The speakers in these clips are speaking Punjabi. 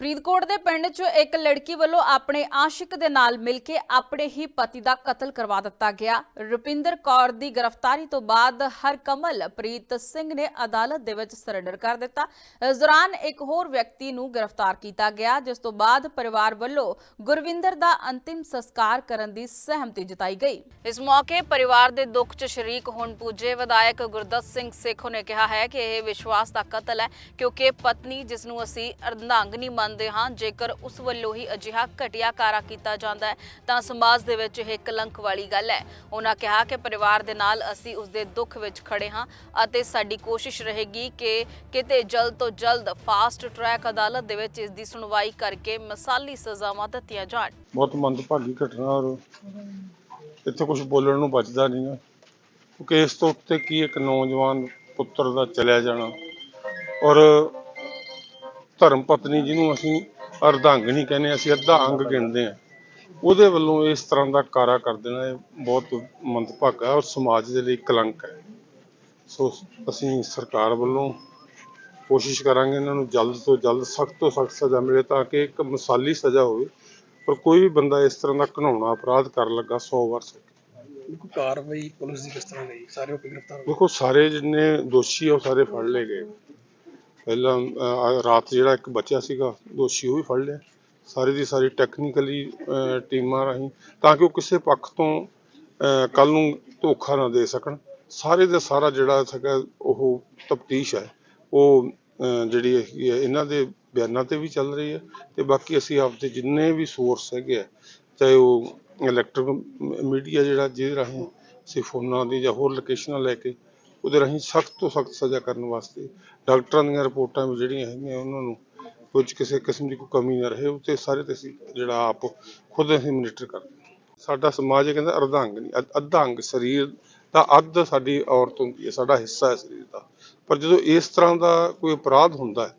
ਫਰੀਦਕੋਟ ਦੇ ਪਿੰਡ 'ਚ ਇੱਕ ਲੜਕੀ ਵੱਲੋਂ ਆਪਣੇ ਆਸ਼ਿਕ ਦੇ ਨਾਲ ਮਿਲ ਕੇ ਆਪਣੇ ਹੀ ਪਤੀ ਦਾ ਕਤਲ ਕਰਵਾ ਦਿੱਤਾ ਗਿਆ। ਰੁਪਿੰਦਰ ਕੌਰ ਦੀ ਗ੍ਰਿਫਤਾਰੀ ਤੋਂ ਬਾਅਦ ਹਰਕਮਲ ਪ੍ਰੀਤ ਸਿੰਘ ਨੇ ਅਦਾਲਤ ਦੇ ਵਿੱਚ ਸਰੈਂਡਰ ਕਰ ਦਿੱਤਾ। ਇਸ ਦੌਰਾਨ ਇੱਕ ਹੋਰ ਵਿਅਕਤੀ ਨੂੰ ਗ੍ਰਿਫਤਾਰ ਕੀਤਾ ਗਿਆ, ਜਿਸ ਤੋਂ ਬਾਅਦ ਪਰਿਵਾਰ ਵੱਲੋਂ ਗੁਰਵਿੰਦਰ ਦਾ ਅੰਤਿਮ ਸੰਸਕਾਰ ਕਰਨ ਦੀ ਸਹਿਮਤੀ ਜਤਾਈ ਗਈ। ਇਸ ਮੌਕੇ ਪਰਿਵਾਰ ਦੇ ਦੁੱਖ 'ਚ ਸ਼ਰੀਕ ਹੋਣ ਪੁੱਜੇ ਵਿਧਾਇਕ ਗੁਰਦਤ ਸਿੰਘ ਸੇਖੋ ਨੇ ਕਿਹਾ ਹੈ ਕਿ ਇਹ ਵਿਸ਼ਵਾਸ ਦਾ ਕਤਲ ਹੈ, ਕਿਉਂਕਿ ਪਤਨੀ ਜਿਸ ਨੂੰ ਅਸੀਂ ਅਰਧਾਂਗਨੀ ਮੰਨਦੇ ਹਾਂ। ਜੇਕਰ ਉਸ ਵੱਲੋਂ ਹੀ ਅਜਿਹਾ ਘਟੀਆ ਕਾਰਾ ਕੀਤਾ ਜਾਂਦਾ ਹੈ, ਤਾਂ ਸਮਾਜ ਦੇ ਵਿੱਚ ਇਹ ਕਲੰਕ ਵਾਲੀ ਗੱਲ ਹੈ। ਉਹਨਾਂ ਕਿਹਾ ਕਿ ਪਰਿਵਾਰ ਦੇ ਨਾਲ ਅਸੀਂ ਉਸ ਦੇ ਦੁੱਖ ਵਿੱਚ ਖੜੇ ਹਾਂ ਅਤੇ ਸਾਡੀ ਕੋਸ਼ਿਸ਼ ਰਹੇਗੀ ਕਿ ਕਿਤੇ ਜਲਦ ਤੋਂ ਜਲਦ ਫਾਸਟ ਟਰੈਕ ਅਦਾਲਤ ਦੇ ਵਿੱਚ ਇਸ ਦੀ ਸੁਣਵਾਈ ਕਰਕੇ ਮਿਸਾਲੀ ਸਜ਼ਾਵਾਂ ਦਿੱਤੀਆਂ ਜਾਣ। ਬਹੁਤ ਮੰਦਭਾਗੀ ਘਟਨਾ ਔਰ ਇੱਥੇ ਕੁਝ ਬੋਲਣ ਨੂੰ ਬਚਦਾ ਨਹੀਂ ਹੈ। ਕਿਉਂਕਿ ਤੋਂ ਉੱਤੇ ਕੀ ਇੱਕ ਨੌਜਵਾਨ ਪੁੱਤਰ ਦਾ ਚਲਿਆ ਜਾਣਾ ਔਰ ਧਰਮ ਪਤਨੀ ਜਿਹਨੂੰ ਅਸੀਂ ਅਰਧਾਂਗਣੀ ਕਹਿੰਦੇ ਅਸੀਂ ਅੱਧਾ ਅੰਗ ਗਿਣਦੇ ਆ ਉਹਦੇ ਵੱਲੋਂ ਇਸ ਤਰ੍ਹਾਂ ਦਾ ਕਾਰਾ ਕਰ ਦੇਣਾ ਇਹ ਬਹੁਤ ਮੰਦਭਾਗਾ ਔਰ ਸਮਾਜ ਦੇ ਲਈ ਕਲੰਕ ਹੈ। ਸੋ ਅਸੀਂ ਸਰਕਾਰ ਵੱਲੋਂ ਕੋਸ਼ਿਸ਼ ਕਰਾਂਗੇ ਇਹਨਾਂ ਨੂੰ ਜਲਦ ਤੋਂ ਜਲਦ ਸਖਤ ਤੋਂ ਸਖਤ ਸਜ਼ਾ ਮਿਲੇ ਤਾਂ ਕਿ ਇੱਕ ਮਿਸਾਲੀ ਸਜ਼ਾ ਹੋਵੇ ਪਰ ਕੋਈ ਵੀ ਬੰਦਾ ਇਸ ਤਰ੍ਹਾਂ ਦਾ ਘਿਨਾਉਣਾ ਅਪਰਾਧ ਕਰਨ ਲੱਗਾ 100 ਵਾਰ ਸੋਚੇ ਕੋਈ ਕਾਰਵਾਈ ਪੁਲਿਸ ਦੀ ਕਿਸ ਤਰ੍ਹਾਂ ਗਈ? ਸਾਰੇ ਲੋਕ ਗ੍ਰਿਫਤਾਰ ਦੇਖੋ ਸਾਰੇ ਜਿੰਨੇ ਦੋਸ਼ੀ ਆ ਉਹ ਸਾਰੇ ਫੜ ਲਏ ਗਏ। ਪਹਿਲਾਂ ਅਹ, ਰਾਤ ਜਿਹੜਾ ਇੱਕ ਬੱਚਾ ਸੀਗਾ ਦੋਸ਼ੀ ਉਹ ਵੀ ਫੜ ਲਿਆ। ਸਾਰੀ ਦੀ ਸਾਰੀ ਟੈਕਨੀਕਲੀ ਟੀਮਾਂ ਰਾਹੀਂ ਤਾਂ ਕਿ ਉਹ ਕਿਸੇ ਪੱਖ ਤੋਂ ਕੱਲ ਨੂੰ ਧੋਖਾ ਨਾ ਦੇ ਸਕਣ। ਸਾਰੇ ਦਾ ਸਾਰਾ ਜਿਹੜਾ ਹੈਗਾ ਉਹ ਤਫਤੀਸ਼ ਹੈ। ਉਹ ਅਹ, ਜਿਹੜੀ ਹੈਗੀ ਹੈ ਇਹਨਾਂ ਦੇ ਬਿਆਨਾਂ ਤੇ ਵੀ ਚੱਲ ਰਹੀ ਹੈ। ਤੇ ਬਾਕੀ ਅਸੀਂ ਆਪਦੇ ਜਿੰਨੇ ਵੀ ਸੋਰਸ ਹੈਗੇ ਆ ਚਾਹੇ ਉਹ ਇਲੈਕਟ੍ਰਿਕ ਮੀਡੀਆ ਜਿਹੜਾ ਜਿਹਦੇ ਰਾਹੀਂ ਅਸੀਂ ਫੋਨਾਂ ਦੀ ਜਾਂ ਹੋਰ ਲੋਕੇਸ਼ਨਾਂ ਲੈ ਕੇ ਉਹਦੇ ਰਾਹੀਂ ਸਖਤ ਤੋਂ ਸਖਤ ਸਜ਼ਾ ਕਰਨ ਵਾਸਤੇ ਡਾਕਟਰਾਂ ਦੀਆਂ ਰਿਪੋਰਟਾਂ ਵੀ ਜਿਹੜੀਆਂ ਹੈਗੀਆਂ ਉਹਨਾਂ ਨੂੰ ਕੁਝ ਕਿਸੇ ਕਿਸਮ ਦੀ ਕੋਈ ਕਮੀ ਨਾ ਰਹੇ ਉੱਤੇ ਸਾਰੇ ਤੇ ਅਸੀਂ ਜਿਹੜਾ ਆਪ ਖੁਦ ਅਸੀਂ ਮੋਨੀਟਰ ਕਰਦੇ ਸਾਡਾ ਸਮਾਜ ਇਹ ਕਹਿੰਦਾ ਅਰਧਾਂਗ ਨਹੀਂ ਅੱਧ- ਅੱਧਾ ਅੰਗ ਸਰੀਰ ਦਾ ਅੱਧ ਸਾਡੀ ਔਰਤ ਹੁੰਦੀ ਹੈ, ਸਾਡਾ ਹਿੱਸਾ ਹੈ ਸਰੀਰ ਦਾ। ਪਰ ਜਦੋਂ ਇਸ ਤਰ੍ਹਾਂ ਦਾ ਕੋਈ ਅਪਰਾਧ ਹੁੰਦਾ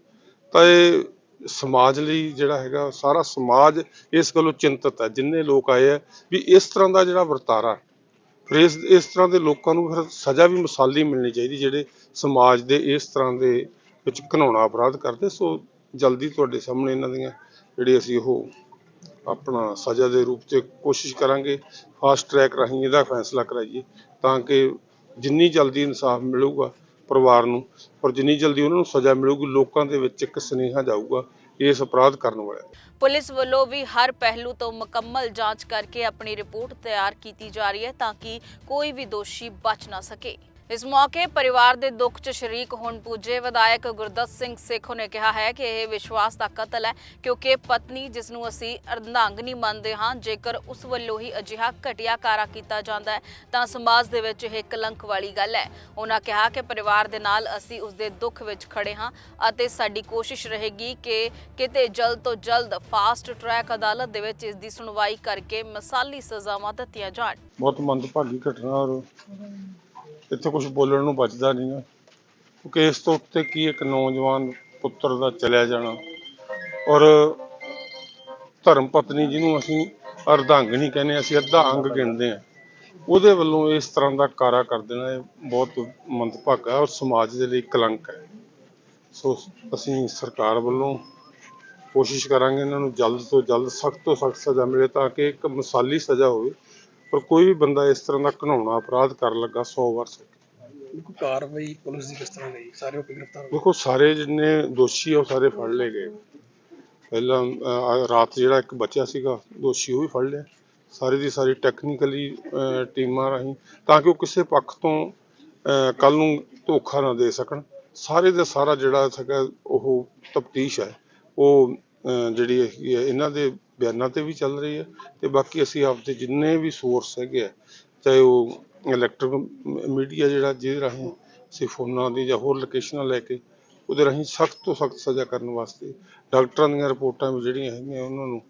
ਤਾਂ ਇਹ ਸਮਾਜ ਲਈ ਜਿਹੜਾ ਹੈਗਾ, ਸਾਰਾ ਸਮਾਜ ਇਸ ਗੱਲੋਂ ਚਿੰਤਤ ਹੈ। ਜਿੰਨੇ ਲੋਕ ਆਏ ਆ ਵੀ ਇਸ ਤਰ੍ਹਾਂ ਦਾ ਜਿਹੜਾ ਵਰਤਾਰਾ ਫਿਰ ਇਸ ਇਸ ਤਰ੍ਹਾਂ ਦੇ ਲੋਕਾਂ ਨੂੰ ਫਿਰ ਸਜ਼ਾ ਵੀ ਮਿਸਾਲੀ ਮਿਲਣੀ ਚਾਹੀਦੀ, ਜਿਹੜੇ ਸਮਾਜ ਦੇ ਇਸ ਤਰ੍ਹਾਂ ਦੇ ਵਿੱਚ ਘਨਾਉਣਾ ਅਪਰਾਧ ਕਰਦੇ, ਸੋ ਜਲਦੀ ਤੁਹਾਡੇ ਸਾਹਮਣੇ ਇਹਨਾਂ ਦੀਆਂ ਜਿਹੜੀ ਅਸੀਂ ਉਹ ਆਪਣਾ ਸਜ਼ਾ ਦੇ ਰੂਪ 'ਚ ਕੋਸ਼ਿਸ਼ ਕਰਾਂਗੇ ਫਾਸਟ ਟਰੈਕ ਰਾਹੀਂ ਇਹਦਾ ਫੈਸਲਾ ਕਰਾਈਏ, ਤਾਂ ਕਿ ਜਿੰਨੀ ਜਲਦੀ ਇਨਸਾਫ ਮਿਲੂਗਾ ਪਰਿਵਾਰ ਨੂੰ, ਔਰ ਜਿੰਨੀ ਜਲਦੀ ਉਹਨਾਂ ਨੂੰ ਸਜ਼ਾ ਮਿਲੂਗੀ, ਲੋਕਾਂ ਦੇ ਵਿੱਚ ਇੱਕ ਸੁਨੇਹਾ ਜਾਊਗਾ ਇਸ ਅਪਰਾਧ ਕਰਨ ਵਾਲਿਆਂ ਪੁਲਿਸ ਵੱਲੋਂ ਵੀ ਹਰ ਪਹਿਲੂ ਤੋਂ ਮੁਕੰਮਲ ਜਾਂਚ ਕਰਕੇ ਆਪਣੀ ਰਿਪੋਰਟ ਤਿਆਰ ਕੀਤੀ ਜਾ ਰਹੀ ਹੈ ਤਾਂ ਕਿ ਕੋਈ ਵੀ ਦੋਸ਼ੀ ਬਚ ਨਾ ਸਕੇ। ਇਸ ਮੌਕੇ ਪਰਿਵਾਰ ਦੇ ਦੁੱਖ 'ਚ ਸ਼ਰੀਕ ਹੋਣ ਪੁੱਜੇ ਵਿਧਾਇਕ ਗੁਰਦਤ ਸਿੰਘ ਸੇਖੋ ਨੇ ਕਿਹਾ ਹੈ ਕਿ ਇਹ ਵਿਸ਼ਵਾਸ ਦਾ ਕਤਲ ਹੈ ਕਿਉਂਕਿ ਪਤਨੀ ਜਿਸ ਨੂੰ ਅਸੀਂ ਅਰਧਾਂਗਨੀ ਮੰਨਦੇ ਹਾਂ, ਜੇਕਰ ਉਸ ਵੱਲੋਂ ਹੀ ਅਜਿਹਾ ਘਟੀਆ ਕਾਰਾ ਕੀਤਾ ਜਾਂਦਾ ਹੈ, ਤਾਂ ਸਮਾਜ ਦੇ ਵਿੱਚ ਇਹ ਕਲੰਕ ਵਾਲੀ ਗੱਲ ਹੈ। ਉਹਨਾਂ ਕਿਹਾ ਕਿ ਪਰਿਵਾਰ ਦੇ ਨਾਲ ਅਸੀਂ ਉਸ ਦੇ ਦੁੱਖ ਵਿੱਚ ਖੜੇ ਹਾਂ ਅਤੇ ਸਾਡੀ ਕੋਸ਼ਿਸ਼ ਰਹੇਗੀ ਕਿ ਕਿਤੇ ਜਲਦ ਤੋਂ ਜਲਦ ਫਾਸਟ ਟਰੈਕ ਅਦਾਲਤ ਦੇ ਵਿੱਚ ਇਸ ਦੀ ਸੁਣਵਾਈ ਕਰਕੇ ਮਸਾਲੀ ਸਜ਼ਾਵਾਂ ਦਿੱਤੀਆਂ ਜਾਣ। ਬਹੁਤ ਮੰਦਭਾਗੀ ਘਟਨਾ ਔਰ ਇੱਥੇ ਕੁਝ ਬੋਲਣ ਨੂੰ ਬਚਦਾ ਨਹੀਂ ਹੈ ਕਿਉਂਕਿ ਇਸ ਤੋਂ ਉੱਤੇ ਕੀ ਇੱਕ ਨੌਜਵਾਨ ਪੁੱਤਰ ਦਾ ਚਲਿਆ ਜਾਣਾ? ਔਰ ਧਰਮ ਪਤਨੀ ਜਿਹਨੂੰ ਅਸੀਂ ਅਰਧਾਂਗਣੀ ਕਹਿੰਦੇ, ਅਸੀਂ ਅੱਧਾ ਅੰਗ ਗਿਣਦੇ ਆ ਉਹਦੇ ਵੱਲੋਂ ਇਸ ਤਰ੍ਹਾਂ ਦਾ ਕਾਰਾ ਕਰ ਦੇਣਾ ਇਹ ਬਹੁਤ ਮੰਦਭਾਗਾ ਔਰ ਸਮਾਜ ਦੇ ਲਈ ਕਲੰਕ ਹੈ। ਸੋ ਅਸੀਂ ਸਰਕਾਰ ਵੱਲੋਂ ਕੋਸ਼ਿਸ਼ ਕਰਾਂਗੇ ਇਹਨਾਂ ਨੂੰ ਜਲਦ ਤੋਂ ਜਲਦ, ਸਖਤ ਤੋਂ ਸਖਤ ਸਜ਼ਾ ਮਿਲੇ ਤਾਂ ਕਿ ਇੱਕ ਮਿਸਾਲੀ ਸਜ਼ਾ ਹੋਵੇ। ਪਰ ਕੋਈ ਵੀ ਬੰਦਾ ਇਸ ਤਰ੍ਹਾਂ ਦਾ ਘਿਨਾਉਣਾ ਅਪਰਾਧ ਕਰਨ ਲੱਗਾ 100 ਵਾਰ ਸੋਚੇ ਕੋਈ ਕਾਰਵਾਈ ਪੁਲਿਸ ਦੀ ਕਿਸ ਤਰ੍ਹਾਂ ਗਈ? ਸਾਰੇ ਲੋਕ ਗ੍ਰਿਫਤਾਰ ਹੋ ਗਏ। ਦੇਖੋ ਸਾਰੇ ਜਿੰਨੇ ਦੋਸ਼ੀ ਆ ਉਹ ਸਾਰੇ ਫੜ ਲਏ ਗਏ। ਪਹਿਲਾਂ ਅਹ, ਰਾਤ ਜਿਹੜਾ ਇੱਕ ਬੱਚਾ ਸੀਗਾ ਦੋਸ਼ੀ ਉਹ ਵੀ ਫੜ ਲਿਆ। ਸਾਰੀ ਦੀ ਸਾਰੀ ਟੈਕਨੀਕਲੀ ਟੀਮਾਂ ਰਾਹੀਂ ਤਾਂ ਕਿ ਉਹ ਕਿਸੇ ਪੱਖ ਤੋਂ ਕੱਲ ਨੂੰ ਧੋਖਾ ਨਾ ਦੇ ਸਕਣ। ਸਾਰੇ ਦਾ ਸਾਰਾ ਜਿਹੜਾ ਹੈਗਾ ਉਹ ਤਫਤੀਸ਼ ਹੈ। ਉਹ ਅਹ, ਜਿਹੜੀ ਹੈਗੀ ਹੈ ਇਹਨਾਂ ਦੇ ਬਿਆਨਾਂ ਤੇ ਵੀ ਚੱਲ ਰਹੀ ਹੈ ਤੇ ਬਾਕੀ ਅਸੀਂ ਆਪਦੇ ਜਿੰਨੇ ਵੀ ਸੋਰਸ ਹੈਗੇ ਆ, ਚਾਹੇ ਉਹ ਇਲੈਕਟ੍ਰਿਕ ਮੀਡੀਆ ਜਿਹੜਾ ਜਿਹਦੇ ਰਾਹੀਂ ਅਸੀਂ ਫੋਨਾਂ ਦੀ ਜਾਂ ਹੋਰ ਲੋਕੇਸ਼ਨਾਂ ਲੈ ਕੇ ਉਹਦੇ ਰਾਹੀਂ ਸਖਤ ਤੋਂ ਸਖਤ ਸਜ਼ਾ ਕਰਨ ਵਾਸਤੇ ਡਾਕਟਰਾਂ ਦੀਆਂ ਰਿਪੋਰਟਾਂ ਵੀ ਜਿਹੜੀਆਂ ਹੈਗੀਆਂ ਉਹਨਾਂ ਨੂੰ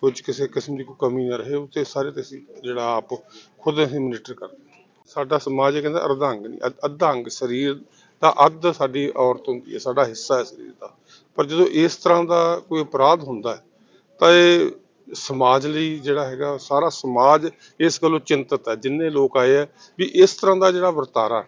ਕੁਝ ਕਿਸੇ ਕਿਸਮ ਦੀ ਕੋਈ ਕਮੀ ਨਾ ਰਹੇ ਉੱਤੇ ਸਾਰੇ ਤੇ ਅਸੀਂ ਜਿਹੜਾ ਆਪ ਖੁਦ ਅਸੀਂ ਮੋਨੀਟਰ ਕਰਦੇ ਸਾਡਾ ਸਮਾਜ ਇਹ ਕਹਿੰਦਾ ਅੰਗ ਨਹੀਂ ਅੱਧ- ਅੱਧਾ ਅੰਗ ਸਰੀਰ ਦਾ ਅੱਧ ਸਾਡੀ ਔਰਤ ਹੁੰਦੀ ਹੈ, ਸਾਡਾ ਹਿੱਸਾ ਹੈ ਸਰੀਰ ਦਾ। ਪਰ ਜਦੋਂ ਇਸ ਤਰ੍ਹਾਂ ਦਾ ਕੋਈ ਅਪਰਾਧ ਹੁੰਦਾ ਹੈ ਤਾਂ ਇਹ ਸਮਾਜ ਲਈ ਜਿਹੜਾ ਹੈਗਾ, ਸਾਰਾ ਸਮਾਜ ਇਸ ਗੱਲੋਂ ਚਿੰਤਤ ਹੈ, ਜਿੰਨੇ ਲੋਕ ਆਏ ਆ, ਵੀ ਇਸ ਤਰ੍ਹਾਂ ਦਾ ਜਿਹੜਾ ਵਰਤਾਰਾ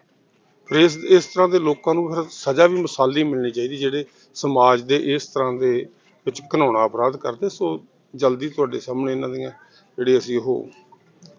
ਫਿਰ ਇਸ ਇਸ ਤਰ੍ਹਾਂ ਦੇ ਲੋਕਾਂ ਨੂੰ ਫਿਰ ਸਜ਼ਾ ਵੀ ਮਿਸਾਲੀ ਮਿਲਣੀ ਚਾਹੀਦੀ, ਜਿਹੜੇ ਸਮਾਜ ਦੇ ਇਸ ਤਰ੍ਹਾਂ ਦੇ ਵਿੱਚ ਘਿਨਾਉਣਾ ਅਪਰਾਧ ਕਰਦੇ, ਸੋ ਜਲਦੀ ਤੁਹਾਡੇ ਸਾਹਮਣੇ ਇਹਨਾਂ ਦੀਆਂ ਜਿਹੜੀ ਅਸੀਂ ਉਹ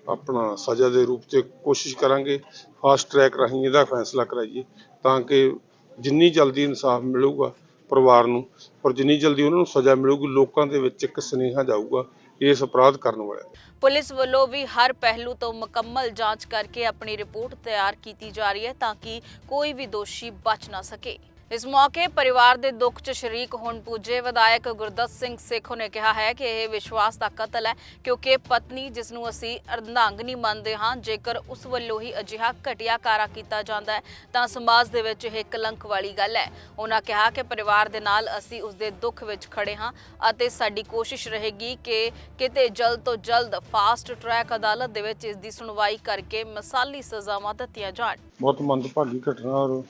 ਆਪਣਾ ਸਜ਼ਾ ਦੇ ਰੂਪ 'ਚ ਕੋਸ਼ਿਸ਼ ਕਰਾਂਗੇ ਫਾਸਟ ਟਰੈਕ ਰਾਹੀਂ ਇਹਦਾ ਫੈਸਲਾ ਕਰਾਈਏ, ਤਾਂ ਕਿ ਜਿੰਨੀ ਜਲਦੀ ਇਨਸਾਫ ਮਿਲੂਗਾ ਪਰਿਵਾਰ ਨੂੰ, ਔਰ ਜਿੰਨੀ ਜਲਦੀ ਉਹਨਾਂ ਨੂੰ ਸਜ਼ਾ ਮਿਲੂਗੀ, ਲੋਕਾਂ ਦੇ ਵਿੱਚ ਇੱਕ ਸੁਨੇਹਾ ਜਾਊਗਾ ਇਸ ਅਪਰਾਧ ਕਰਨ ਵਾਲਿਆਂ ਪੁਲਿਸ ਵੱਲੋਂ ਵੀ ਹਰ ਪਹਿਲੂ ਤੋਂ ਮੁਕੰਮਲ ਜਾਂਚ ਕਰਕੇ ਆਪਣੀ ਰਿਪੋਰਟ ਤਿਆਰ ਕੀਤੀ ਜਾ ਰਹੀ ਹੈ ਤਾਂ ਕਿ ਕੋਈ ਵੀ ਦੋਸ਼ੀ ਬਚ ਨਾ ਸਕੇ। ਇਸ ਮੌਕੇ ਪਰਿਵਾਰ ਦੇ ਦੁੱਖ 'ਚ ਸ਼ਰੀਕ ਹੋਣ ਪੁੱਜੇ ਵਿਧਾਇਕ ਗੁਰਦਤ ਸਿੰਘ ਸੇਖੋਂ ਨੇ ਕਿਹਾ ਹੈ ਕਿ ਇਹ ਵਿਸ਼ਵਾਸ ਦਾ ਕਤਲ ਹੈ ਕਿਉਂਕਿ ਪਤਨੀ ਜਿਸ ਨੂੰ ਅਸੀਂ ਅਰਧਾਂਗਨੀ ਮੰਨਦੇ ਹਾਂ, ਜੇਕਰ ਉਸ ਵੱਲੋਂ ਹੀ ਅਜਿਹਾ ਘਟੀਆ ਕਾਰਾ ਕੀਤਾ ਜਾਂਦਾ ਹੈ, ਤਾਂ ਸਮਾਜ ਦੇ ਵਿੱਚ ਇਹ ਕਲੰਕ ਵਾਲੀ ਗੱਲ ਹੈ। ਉਹਨਾਂ ਕਿਹਾ ਕਿ ਪਰਿਵਾਰ ਦੇ ਨਾਲ ਅਸੀਂ ਉਸ ਦੇ ਦੁੱਖ ਵਿੱਚ ਖੜੇ ਹਾਂ ਅਤੇ ਸਾਡੀ ਕੋਸ਼ਿਸ਼ ਰਹੇਗੀ ਕਿ ਕਿਤੇ ਜਲਦ ਤੋਂ ਜਲਦ ਫਾਸਟ ਟਰੈਕ ਅਦਾਲਤ ਦੇ ਵਿੱਚ ਇਸ ਦੀ ਸੁਣਵਾਈ ਕਰਕੇ ਮਸਾਲੀ ਸਜ਼ਾਵਾਂ ਦਿੱਤੀਆਂ ਜਾਣ। ਬਹੁਤ ਮੰਦਭਾਗੀ ਘਟਨਾ ਔਰ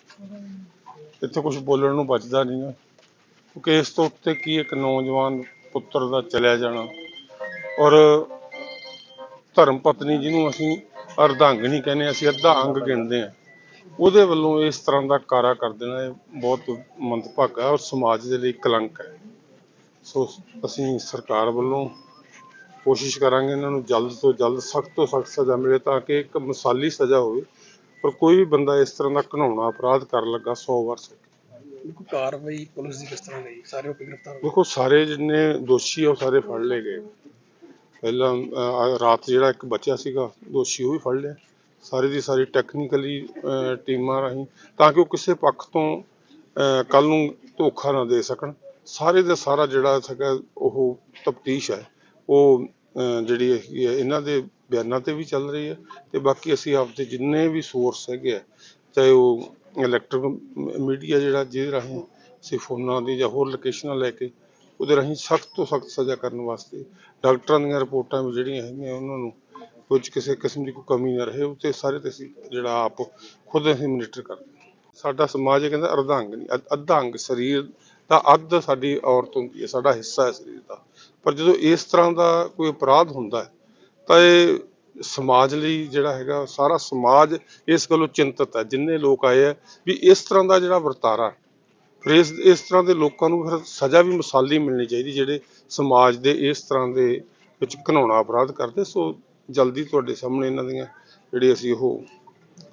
ਇੱਥੇ ਕੁਝ ਬੋਲਣ ਨੂੰ ਬਚਦਾ ਨਹੀਂ ਹੈ ਕਿਉਂਕਿ ਇਸ ਤੋਂ ਉੱਤੇ ਕੀ ਇੱਕ ਨੌਜਵਾਨ ਪੁੱਤਰ ਦਾ ਚਲਿਆ ਜਾਣਾ। ਔਰ ਧਰਮ ਪਤਨੀ ਜਿਹਨੂੰ ਅਸੀਂ ਅਰਧਾਂਗਣੀ ਕਹਿੰਦੇ, ਅਸੀਂ ਅੱਧਾ ਅੰਗ ਗਿਣਦੇ ਆ ਉਹਦੇ ਵੱਲੋਂ ਇਸ ਤਰ੍ਹਾਂ ਦਾ ਕਾਰਾ ਕਰ ਦੇਣਾ ਇਹ ਬਹੁਤ ਮੰਦਭਾਗਾ ਔਰ ਸਮਾਜ ਦੇ ਲਈ ਕਲੰਕ ਹੈ। ਸੋ ਅਸੀਂ ਸਰਕਾਰ ਵੱਲੋਂ ਕੋਸ਼ਿਸ਼ ਕਰਾਂਗੇ ਇਹਨਾਂ ਨੂੰ ਜਲਦ ਤੋਂ ਜਲਦ, ਸਖਤ ਤੋਂ ਸਖਤ ਸਜ਼ਾ ਮਿਲੇ ਤਾਂ ਕਿ ਇੱਕ ਮਿਸਾਲੀ ਸਜ਼ਾ ਹੋਵੇ। ਪਰ ਕੋਈ ਵੀ ਬੰਦਾ ਇਸ ਤਰ੍ਹਾਂ ਦਾ ਘਿਨਾਉਣਾ ਅਪਰਾਧ ਕਰਨ ਲੱਗਾ 100 ਵਾਰ ਸੋਚੇ ਦੇਖੋ ਕਾਰਵਾਈ ਪੁਲਿਸ ਦੀ ਕਿਸ ਤਰ੍ਹਾਂ ਗਈ ਸਾਰੇ ਹੋ ਕੇ ਗ੍ਰਿਫਤਾਰ ਹੋ ਗਏ ਦੇਖੋ ਸਾਰੇ ਜਿੰਨੇ ਦੋਸ਼ੀ ਆ ਉਹ ਸਾਰੇ ਫੜ ਲਏ ਗਏ। ਪਹਿਲਾਂ ਅਹ, ਰਾਤ ਜਿਹੜਾ ਇੱਕ ਬੱਚਾ ਸੀਗਾ ਦੋਸ਼ੀ ਉਹ ਵੀ ਫੜ ਲਿਆ। ਸਾਰੀ ਦੀ ਸਾਰੀ ਟੈਕਨੀਕਲੀ ਟੀਮਾਂ ਰਾਹੀਂ ਤਾਂ ਕਿ ਉਹ ਕਿਸੇ ਪੱਖ ਤੋਂ ਕੱਲ ਨੂੰ ਧੋਖਾ ਨਾ ਦੇ ਸਕਣ। ਸਾਰੇ ਦਾ ਸਾਰਾ ਜਿਹੜਾ ਸੀਗਾ ਉਹ ਤਫਤੀਸ਼ ਹੈ। ਉਹ ਜਿਹੜੀ ਹੈਗੀ ਹੈ ਇਹਨਾਂ ਦੇ ਬਿਆਨਾਂ ਤੇ ਵੀ ਚੱਲ ਰਹੀ ਹੈ ਤੇ ਬਾਕੀ ਅਸੀਂ ਆਪਦੇ ਜਿੰਨੇ ਵੀ ਸੋਰਸ ਹੈਗੇ ਆ, ਚਾਹੇ ਉਹ ਇਲੈਕਟ੍ਰਿਕ ਮੀਡੀਆ ਜਿਹੜਾ ਜਿਹਦੇ ਰਾਹੀਂ ਅਸੀਂ ਫੋਨਾਂ ਦੀ ਜਾਂ ਹੋਰ ਲੋਕੇਸ਼ਨਾਂ ਲੈ ਕੇ ਉਹਦੇ ਰਾਹੀਂ ਸਖਤ ਤੋਂ ਸਖਤ ਸਜ਼ਾ ਕਰਨ ਵਾਸਤੇ ਡਾਕਟਰਾਂ ਦੀਆਂ ਰਿਪੋਰਟਾਂ ਵੀ ਜਿਹੜੀਆਂ ਹੈਗੀਆਂ ਉਹਨਾਂ ਨੂੰ ਕੁਝ ਕਿਸੇ ਕਿਸਮ ਦੀ ਕੋਈ ਕਮੀ ਨਾ ਰਹੇ ਉੱਤੇ ਸਾਰੇ ਤੇ ਅਸੀਂ ਜਿਹੜਾ ਆਪ ਖੁਦ ਅਸੀਂ ਮੋਨੀਟਰ ਕਰਦੇ ਸਾਡਾ ਸਮਾਜ ਇਹ ਕਹਿੰਦਾ ਅਰਧਾਂਗ ਨਹੀਂ ਅੱਧ- ਅੰਗ ਸਰੀਰ ਦਾ ਅੱਧ ਸਾਡੀ ਔਰਤ ਹੁੰਦੀ ਹੈ, ਸਾਡਾ ਹਿੱਸਾ ਹੈ ਸਰੀਰ ਦਾ। ਪਰ ਜਦੋਂ ਇਸ ਤਰ੍ਹਾਂ ਦਾ ਕੋਈ ਅਪਰਾਧ ਹੁੰਦਾ ਤਾਂ ਇਹ ਸਮਾਜ ਲਈ ਜਿਹੜਾ ਹੈਗਾ, ਸਾਰਾ ਸਮਾਜ ਇਸ ਗੱਲੋਂ ਚਿੰਤਤ ਹੈ। ਜਿੰਨੇ ਲੋਕ ਆਏ ਆ ਵੀ ਇਸ ਤਰ੍ਹਾਂ ਦਾ ਜਿਹੜਾ ਵਰਤਾਰਾ ਫਿਰ ਇਸ ਇਸ ਤਰ੍ਹਾਂ ਦੇ ਲੋਕਾਂ ਨੂੰ ਫਿਰ ਸਜ਼ਾ ਵੀ ਮਿਸਾਲੀ ਮਿਲਣੀ ਚਾਹੀਦੀ, ਜਿਹੜੇ ਸਮਾਜ ਦੇ ਇਸ ਤਰ੍ਹਾਂ ਦੇ ਵਿੱਚ ਘਿਨਾਉਣਾ ਅਪਰਾਧ ਕਰਦੇ। ਸੋ ਜਲਦੀ ਤੁਹਾਡੇ ਸਾਹਮਣੇ ਇਹਨਾਂ ਦੀਆਂ ਜਿਹੜੀ ਅਸੀਂ ਉਹ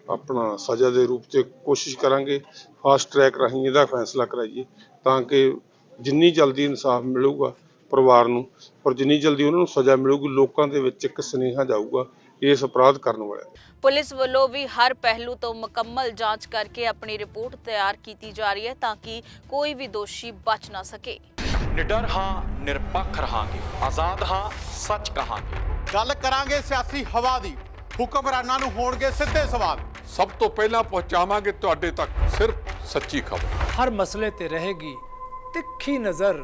ਆਪਣਾ ਸਜ਼ਾ ਦੇ ਰੂਪ 'ਚ ਕੋਸ਼ਿਸ਼ ਕਰਾਂਗੇ ਫਾਸਟ ਟਰੈਕ ਰਾਹੀਂ ਇਹਦਾ ਫੈਸਲਾ ਕਰਾਈਏ, ਤਾਂ ਕਿ ਜਿੰਨੀ ਜਲਦੀ ਇਨਸਾਫ ਮਿਲੂਗਾ ਪਰਿਵਾਰ ਨੂੰ ਔਰ ਜਿੰਨੀ ਜਲਦੀ ਉਹਨਾਂ ਨੂੰ ਸਜ਼ਾ ਮਿਲੂਗੀ ਲੋਕਾਂ ਦੇ ਵਿੱਚ ਇੱਕ ਸੁਨੇਹਾ ਜਾਊਗਾ ਇਸ ਅਪਰਾਧ ਕਰਨ ਵਾਲਿਆਂ ਨੂੰ। ਪੁਲਿਸ ਵੱਲੋਂ ਵੀ ਹਰ ਪਹਿਲੂ ਤੋਂ ਮੁਕੰਮਲ ਜਾਂਚ ਕਰਕੇ ਆਪਣੀ ਰਿਪੋਰਟ ਤਿਆਰ ਕੀਤੀ ਜਾ ਰਹੀ ਹੈ ਤਾਂ ਕਿ ਕੋਈ ਵੀ ਦੋਸ਼ੀ ਬਚ ਨਾ ਸਕੇ। ਨਿਡਰ ਹਾਂ ਨਿਰਪੱਖ ਰਹਾਂਗੇ। ਆਜ਼ਾਦ ਹਾਂ ਸੱਚ ਕਹਾਂਗੇ। ਗੱਲ ਕਰਾਂਗੇ ਸਿਆਸੀ ਹਵਾ ਦੀ। ਹੁਕਮਰਾਨਾਂ ਨੂੰ ਹੋਣਗੇ ਸਿੱਧੇ ਸਵਾਲ। ਸਭ ਤੋਂ ਪਹਿਲਾਂ ਪਹੁੰਚਾਵਾਂਗੇ ਤੁਹਾਡੇ ਤੱਕ ਸਿਰਫ ਸੱਚੀ ਖਬਰ। ਹਰ ਮਸਲੇ ਤੇ ਰਹੇਗੀ ਤਿੱਖੀ ਨਜ਼ਰ